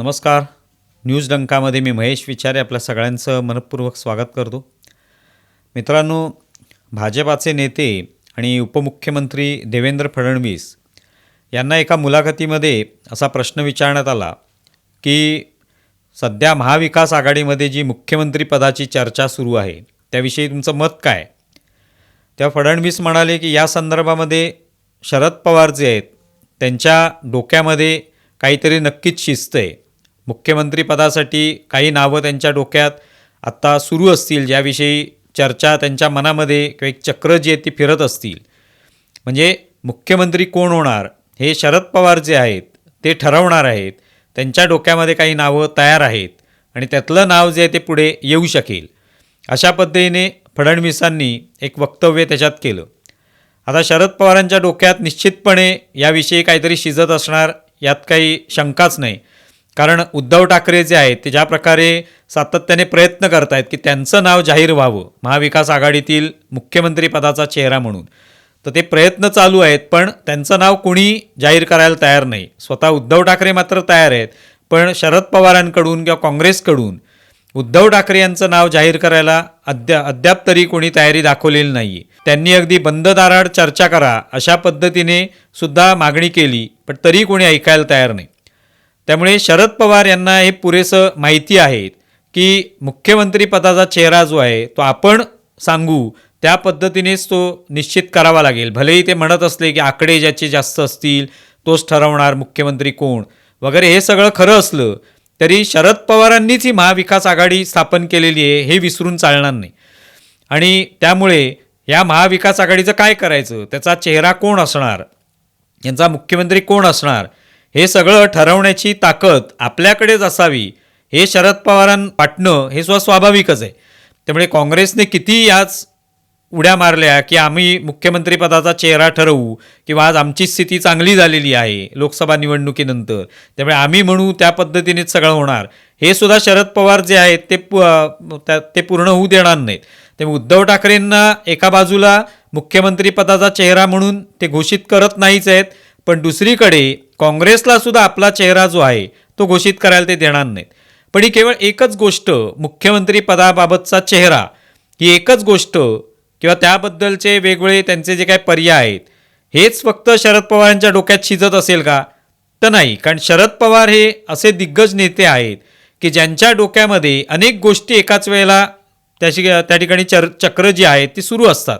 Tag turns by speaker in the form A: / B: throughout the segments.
A: नमस्कार. न्यूज डंकामध्ये मी महेश विचारे आपल्या सगळ्यांचं मनपूर्वक स्वागत करतो. मित्रांनो भाजपाचे नेते आणि उपमुख्यमंत्री देवेंद्र फडणवीस यांना एका मुलाखतीमध्ये असा प्रश्न विचारण्यात आला की सध्या महाविकास आघाडीमध्ये जी मुख्यमंत्रीपदाची चर्चा सुरू आहे त्याविषयी तुमचं मत काय? तेव्हा फडणवीस म्हणाले की या संदर्भामध्ये शरद पवार जे आहेत त्यांच्या डोक्यामध्ये काहीतरी नक्कीच शिस्त आहे. मुख्यमंत्रीपदासाठी काही नावं त्यांच्या डोक्यात आत्ता सुरू असतील ज्याविषयी चर्चा त्यांच्या मनामध्ये किंवा एक चक्र जी आहे ती फिरत असतील. म्हणजे मुख्यमंत्री कोण होणार? हे शरद पवार जे आहेत ते ठरवणार आहेत. त्यांच्या डोक्यामध्ये काही नावं तयार आहेत आणि त्यातलं नाव जे आहे ते पुढे येऊ शकेल. अशा पद्धतीने फडणवीसांनी एक वक्तव्य त्याच्यात केलं. आता शरद पवारांच्या डोक्यात निश्चितपणे याविषयी काहीतरी शिजत असणार यात काही शंकाच नाही. कारण उद्धव ठाकरे जे आहेत ते ज्या प्रकारे सातत्याने प्रयत्न करत आहेत की त्यांचं नाव जाहीर व्हावं महाविकास आघाडीतील मुख्यमंत्रीपदाचा चेहरा म्हणून तर ते प्रयत्न चालू आहेत पण त्यांचं नाव कोणी जाहीर करायला तयार नाही. स्वतः उद्धव ठाकरे मात्र तयार आहेत पण शरद पवारांकडून किंवा काँग्रेसकडून उद्धव ठाकरे यांचं नाव जाहीर करायला अद्या अद्याप तरी कोणी तयारी दाखवलेली नाही त्यांनी अगदी बंद दाराड चर्चा करा अशा पद्धतीने सुद्धा मागणी केली पण तरी कोणी ऐकायला तयार नाही. त्यामुळे शरद पवार यांना हे पुरेसं माहिती आहे की मुख्यमंत्रीपदाचा चेहरा जो आहे तो आपण सांगू त्या पद्धतीनेच तो निश्चित करावा लागेल. भलेही ते म्हणत असले की आकडे ज्याचे जास्त असतील तोच ठरवणार मुख्यमंत्री कोण? वगैरे हे सगळं खरं असलं तरी शरद पवारांनीच ही महाविकास आघाडी स्थापन केलेली आहे हे विसरून चालणार नाही. आणि त्यामुळे या महाविकास आघाडीचं काय करायचं? त्याचा चेहरा कोण असणार? यांचा मुख्यमंत्री कोण असणार? हे सगळं ठरवण्याची ताकद आपल्याकडेच असावी हे शरद पवारां वाटणं हे सुद्धा स्वाभाविकच आहे. त्यामुळे काँग्रेसने किती याच उड्या मारल्या की आम्ही मुख्यमंत्रीपदाचा चेहरा ठरवू किंवा आज आमची स्थिती चांगली झालेली आहे लोकसभा निवडणुकीनंतर त्यामुळे आम्ही म्हणू त्या पद्धतीनेच सगळं होणार. हे सुद्धा शरद पवार जे आहेत ते पु त्या- ते पूर्ण होऊ देणार नाहीत. त्यामुळे उद्धव ठाकरेंना एका बाजूला मुख्यमंत्रीपदाचा चेहरा म्हणून ते घोषित करत नाहीच आहेत. पण दुसरीकडे काँग्रेसला सुद्धा आपला चेहरा जो आहे तो घोषित करायला ते देणार नाहीत. पण ही केवळ एकच गोष्ट मुख्यमंत्री पदाबाबतचा चेहरा ही एकच गोष्ट किंवा त्याबद्दलचे वेगवेगळे त्यांचे जे काही पर्याय आहेत हेच फक्त शरद पवारांच्या डोक्यात शिजत असेल का? तर नाही. कारण शरद पवार हे असे दिग्गज नेते आहेत की ज्यांच्या डोक्यामध्ये अनेक गोष्टी एकाच वेळेला त्याशी त्या ठिकाणी चर चक्र जी आहेत ती सुरू असतात.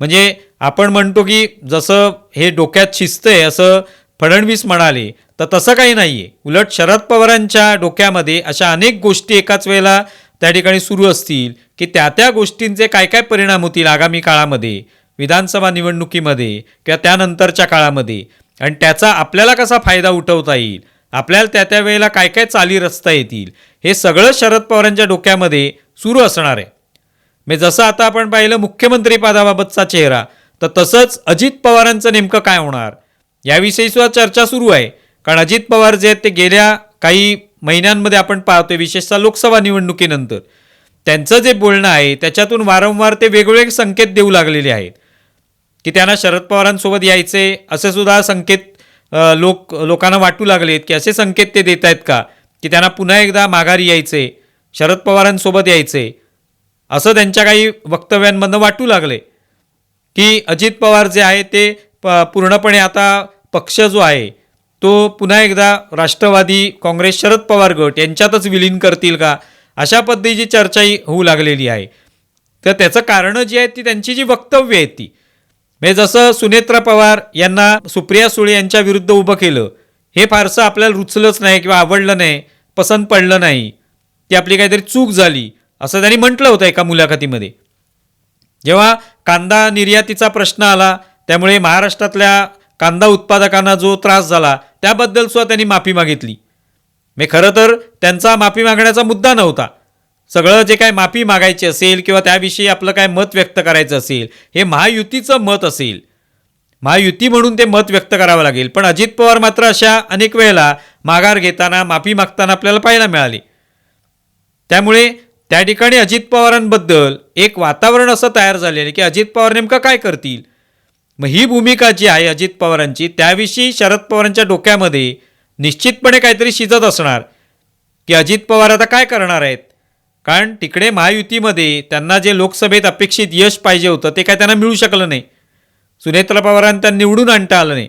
A: म्हणजे आपण म्हणतो की जसं हे डोक्यात शिस्त आहे असं फडणवीस म्हणाले तर तसं काही नाही आहे उलट शरद पवारांच्या डोक्यामध्ये अशा अनेक गोष्टी एकाच वेळेला त्या ठिकाणी सुरू असतील की त्या त्या गोष्टींचे काय काय परिणाम होतील आगामी काळामध्ये विधानसभा निवडणुकीमध्ये किंवा त्यानंतरच्या काळामध्ये. आणि त्याचा आपल्याला कसा फायदा उठवता येईल? आपल्याला त्या त्या वेळेला काय काय चाली रचता येतील? हे सगळं शरद पवारांच्या डोक्यामध्ये सुरू असणार आहे. म्हणजे जसं आता आपण पाहिलं मुख्यमंत्री पदाबाबतचा चेहरा तर तसंच अजित पवारांचं नेमकं काय होणार? याविषयी सुद्धा चर्चा सुरू आहे. कारण अजित पवार जे आहेत ते गेल्या काही महिन्यांमध्ये आपण पाहतोय विशेषतः लोकसभा निवडणुकीनंतर. त्यांचं जे बोलणं आहे त्याच्यातून वारंवार ते वेगवेगळे संकेत देऊ लागलेले आहेत. की त्यांना शरद पवारांसोबत यायचे असे सुद्धा संकेत लोक लोकांना वाटू लागलेत की असे संकेत ते देत आहेत का? की त्यांना पुन्हा एकदा माघारी यायचे शरद पवारांसोबत यायचे. असं त्यांच्या काही वक्तव्यांमधनं वाटू लागले की अजित पवार जे आहे ते प पूर्णपणे आता पक्ष जो आहे तो पुन्हा एकदा राष्ट्रवादी काँग्रेस शरद पवार गट यांच्यातच विलीन करतील का? अशा पद्धतीची चर्चाही होऊ लागलेली आहे. तर त्याचं कारणं जी आहेत ती त्यांची जी वक्तव्य आहेत ती. म्हणजे जसं सुनेत्रा पवार यांना सुप्रिया सुळे यांच्या विरुद्ध उभं केलं हे फारसं आपल्याला रुचलंच नाही किंवा आवडलं नाही पसंत पडलं नाही. ती आपली काहीतरी चूक झाली. असं त्यांनी म्हटलं होतं एका मुलाखतीमध्ये. जेव्हा कांदा निर्यातीचा प्रश्न आला त्यामुळे महाराष्ट्रातल्या कांदा उत्पादकांना जो त्रास झाला त्याबद्दल सुद्धा त्यांनी माफी मागितली. मी खरं तर त्यांचा माफी मागण्याचा मुद्दा नव्हता. सगळं जे काय माफी मागायची असेल किंवा त्याविषयी आपलं काय मत व्यक्त करायचं असेल हे महायुतीचं मत असेल. महायुती म्हणून ते मत व्यक्त करावं लागेल. पण अजित पवार मात्र अशा अनेक वेळेला माघार घेताना माफी मागताना आपल्याला पाहायला मिळाली. त्यामुळे त्या ठिकाणी अजित पवारांबद्दल एक वातावरण असं तयार झालेलं आहे की अजित पवार नेमकं काय करतील? मग ही भूमिका जी आहे अजित पवारांची त्याविषयी शरद पवारांच्या डोक्यामध्ये निश्चितपणे काहीतरी शिजत असणार की अजित पवार आता काय करणार आहेत? कारण तिकडे महायुतीमध्ये त्यांना जे लोकसभेत अपेक्षित यश पाहिजे होतं ते काय त्यांना मिळू शकलं नाही. सुनेत्र पवारांना त्यांना निवडून आणता आलं नाही.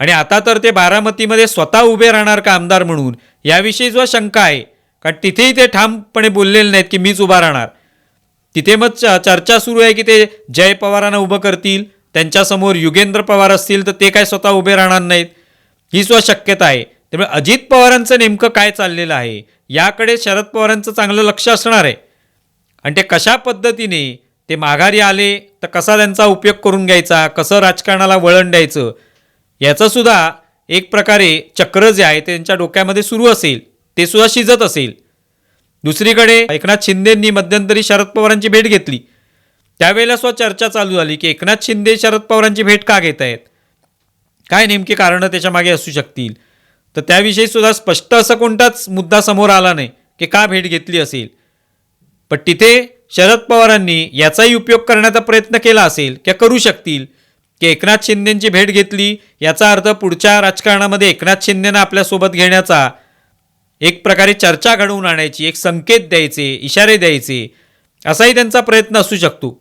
A: आणि आता तर ते बारामतीमध्ये स्वतः उभे राहणार का आमदार म्हणून याविषयी जो शंका आहे कारण तिथेही ते ठामपणे बोललेले नाहीत की मीच उभा राहणार. तिथे मग च- चर्चा सुरू आहे की ते जय पवारांना उभं करतील त्यांच्यासमोर युगेंद्र पवार असतील तर ते काय स्वतः उभे राहणार नाहीत? ही सुद्धा शक्यता आहे. त्यामुळे अजित पवारांचं नेमकं काय चाललेलं आहे? याकडे शरद पवारांचं चांगलं लक्ष असणार आहे. आणि ते कशा पद्धतीने ते माघारी आले तर कसा त्यांचा उपयोग करून घ्यायचा कसं राजकारणाला वळण द्यायचं याचंसुद्धा एक प्रकारे चक्र जे आहे ते त्यांच्या डोक्यामध्ये सुरू असेल. ते सुद्धा शिजत असेल. दुसरीकडे एकनाथ शिंदेंनी मध्यंतरी शरद पवारांची भेट घेतली. त्यावेळेला सुद्धा चर्चा चालू झाली की एकनाथ शिंदे शरद पवारांची भेट का घेत आहेत? काय नेमकी कारणं त्याच्यामागे असू शकतील? तर त्याविषयी सुद्धा स्पष्ट असं कोणताच मुद्दा समोर आला नाही की का भेट घेतली असेल. पण तिथे शरद पवारांनी याचाही उपयोग करण्याचा प्रयत्न केला असेल किंवा करू शकतील की एकनाथ शिंदेंची भेट घेतली याचा अर्थ पुढच्या राजकारणामध्ये एकनाथ शिंदेनं आपल्यासोबत घेण्याचा एक प्रकारे चर्चा घडवून आणायची एक संकेत द्यायचे इशारे द्यायचे असाही त्यांचा प्रयत्न असू शकतो.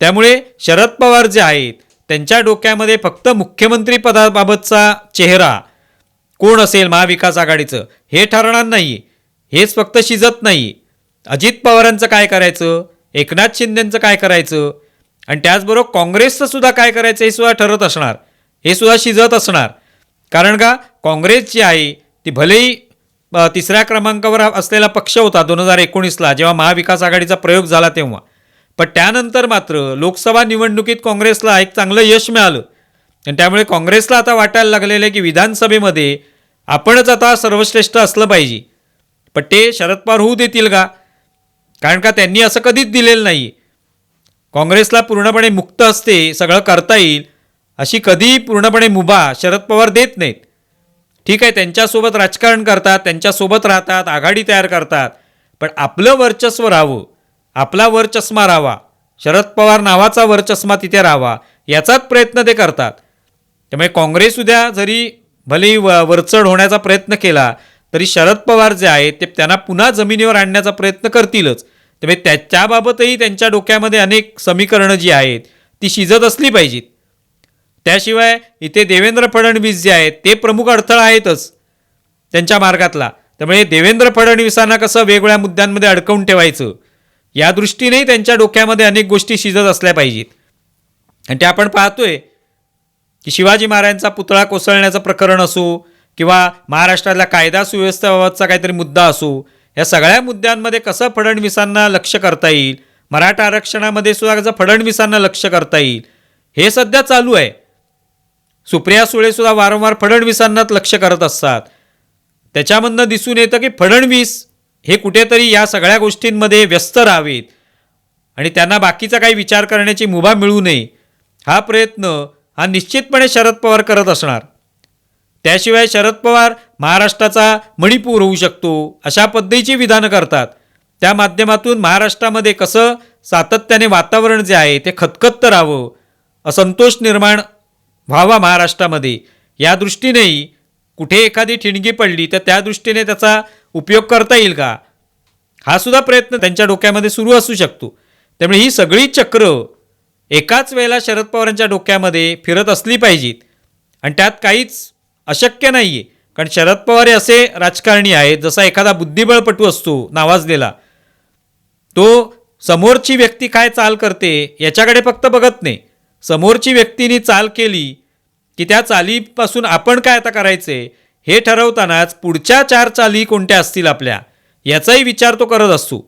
A: त्यामुळे शरद पवार जे आहेत त्यांच्या डोक्यामध्ये फक्त मुख्यमंत्री पदाबाबतचा चेहरा कोण असेल महाविकास आघाडीचं हे ठरणार नाही. हेच फक्त शिजत नाही. अजित पवारांचं काय करायचं? एकनाथ शिंदेंचं काय करायचं? आणि त्याचबरोबर काँग्रेसचं सुद्धा काय करायचं हे सुद्धा ठरत असणार. हे सुद्धा शिजत असणार. कारण का? काँग्रेस जी आहे ती भलेही तिसऱ्या क्रमांकावर असलेला पक्ष होता दोन हजार एकोणीसला जेव्हा महाविकास आघाडीचा प्रयोग झाला तेव्हा. पण त्यानंतर मात्र लोकसभा निवडणुकीत काँग्रेसला एक चांगलं यश मिळालं. आणि त्यामुळे काँग्रेसला आता वाटायला लागलेलं आहे की विधानसभेमध्ये आपणच आता सर्वश्रेष्ठ असलं पाहिजे. पण ते शरद पवार होऊ देतील का? कारण का त्यांनी असं कधीच दिलेलं नाही काँग्रेसला पूर्णपणे मुक्त असते सगळं करता येईल अशी कधीही पूर्णपणे मुभा शरद पवार देत नाहीत. ठीक आहे त्यांच्यासोबत राजकारण करतात त्यांच्यासोबत राहतात आघाडी तयार करतात. पण आपलं वर्चस्व राहावं आपला वरचष्मा राहावा शरद पवार नावाचा वरचष्मा तिथे राहावा याचाच प्रयत्न ते करतात. त्यामुळे काँग्रेस उद्या जरी भले व वरचढ होण्याचा प्रयत्न केला तरी शरद पवार जे आहेत ते त्यांना पुन्हा जमिनीवर आणण्याचा प्रयत्न करतीलच. त्यामुळे त्याच्याबाबतही त्यांच्या डोक्यामध्ये अनेक समीकरणं जी आहेत ती शिजत असली पाहिजेत. त्याशिवाय इथे देवेंद्र फडणवीस जे आहेत ते प्रमुख अडथळा आहेतच त्यांच्या मार्गातला. त्यामुळे देवेंद्र फडणवीसांना कसं वेगवेगळ्या मुद्द्यांमध्ये अडकवून ठेवायचं या दृष्टीनेही त्यांच्या डोक्यामध्ये अनेक गोष्टी शिजत असल्या पाहिजेत. आणि ते आपण पाहतोय की शिवाजी महाराजांचा पुतळा कोसळण्याचं प्रकरण असो किंवा महाराष्ट्रातल्या कायदा सुव्यवस्थेबाबतचा काहीतरी मुद्दा असो या सगळ्या मुद्द्यांमध्ये कसं फडणवीसांना लक्ष करता येईल मराठा आरक्षणामध्ये सुद्धा कसं फडणवीसांना लक्ष करता येईल हे सध्या चालू आहे. सुप्रिया सुळे सुद्धा वारंवार फडणवीसांनाच लक्ष करत असतात. त्याच्यामधनं दिसून येतं की फडणवीस हे कुठेतरी या सगळ्या गोष्टींमध्ये व्यस्त राहावेत आणि त्यांना बाकीचा काही विचार करण्याची मुभा मिळू नये. हा प्रयत्न हा निश्चितपणे शरद पवार करत असणार. त्याशिवाय शरद पवार महाराष्ट्राचा मणिपूर होऊ शकतो अशा पद्धतीची विधानं करतात. त्या माध्यमातून महाराष्ट्रामध्ये कसं सातत्याने वातावरण जे आहे ते खतखत राहावं असंतोष निर्माण व्हावा महाराष्ट्रामध्ये. या दृष्टीनेही कुठे एखादी ठिणगी पडली तर त्या दृष्टीने त्याचा उपयोग करता येईल का? हा सुद्धा प्रयत्न त्यांच्या डोक्यामध्ये सुरू असू शकतो. त्यामुळे ही सगळी चक्र एकाच वेळेला शरद पवारांच्या डोक्यामध्ये फिरत असली पाहिजेत. आणि त्यात काहीच अशक्य नाही आहे कारण शरद पवार हे असे राजकारणी आहेत जसा एखादा बुद्धिबळपटू असतो नावाजलेला. तो समोरची व्यक्ती काय चाल करते याच्याकडे फक्त बघत नाही. समोरची व्यक्तीने चाल केली की त्या चालीपासून आपण काय आता करायचे हे ठरवतानाच पुढच्या चार चाली कोणत्या असतील आपल्या? याचाही विचार तो करत असतो.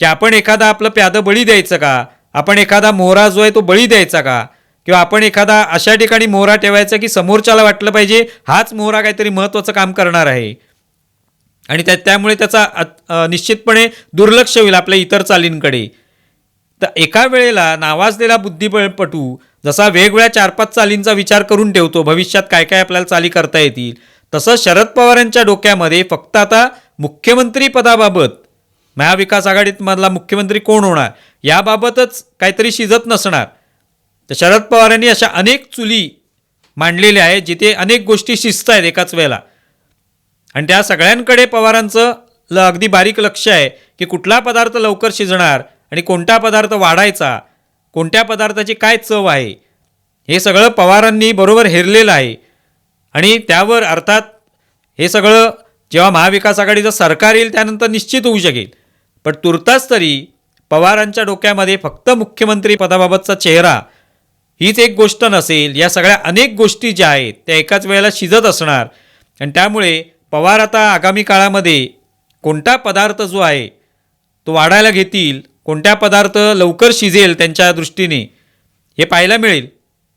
A: की आपण एखादा आपलं प्यादं बळी द्यायचं का? आपण एखादा मोहरा जो आहे तो बळी द्यायचा का? किंवा आपण एखादा अशा ठिकाणी मोहरा ठेवायचा की समोरच्याला वाटलं पाहिजे हाच मोहरा काहीतरी महत्त्वाचं काम करणार आहे. आणि त्या त्यामुळे त्याचा निश्चितपणे दुर्लक्ष होईल आपल्या इतर चालींकडे. तर एका वेळेला नावाजलेला बुद्धिबळपटू जसा वेगवेगळ्या चार पाच चालींचा विचार करून ठेवतो भविष्यात काय काय आपल्याला चाली करता येतील तसं शरद पवारांच्या डोक्यामध्ये फक्त आता मुख्यमंत्री पदाबाबत महाविकास आघाडीतमधला मुख्यमंत्री कोण होणार याबाबतच काहीतरी शिजत नसणार. तर शरद पवारांनी अशा अनेक चुली मांडलेल्या आहेत जिथे अनेक गोष्टी शिजत आहेत एकाच वेळेला. आणि त्या सगळ्यांकडे पवारांचं ल अगदी बारीक लक्ष आहे की कुठला पदार्थ लवकर शिजणार आणि कोणता पदार्थ वाढायचा कोणत्या पदार्थाची काय चव आहे हे सगळं पवारांनी बरोबर हेरलेलं आहे. आणि त्यावर अर्थात हे सगळं जेव्हा महाविकास आघाडीचं सरकार येईल त्यानंतर निश्चित होऊ शकेल. पण तुर्तास तरी पवारांच्या डोक्यामध्ये फक्त मुख्यमंत्री पदाबाबतचा चेहरा हीच एक गोष्ट नसेल. या सगळ्या अनेक गोष्टी ज्या आहेत त्या एकाच वेळेला शिजत असणार. आणि त्यामुळे पवार आता आगामी काळामध्ये कोणता पदार्थ जो आहे तो वाढायला घेतील कोणत्या पदार्थ लवकर शिजेल त्यांच्या दृष्टीने हे पाहायला मिळेल.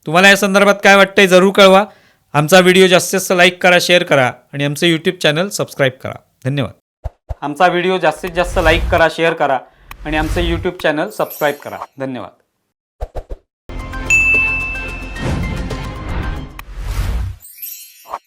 A: तुम्हाला या संदर्भात काय वाटतंय जरूर कळवा. आमचा व्हिडिओ जास्तीत जास्त लाईक करा शेअर करा आणि आमचं यूट्यूब चॅनल सबस्क्राईब करा. धन्यवाद. आमचा व्हिडिओ जास्तीत जास्त लाईक करा शेअर करा आणि आमचं यूट्यूब चॅनल सबस्क्राईब करा. धन्यवाद.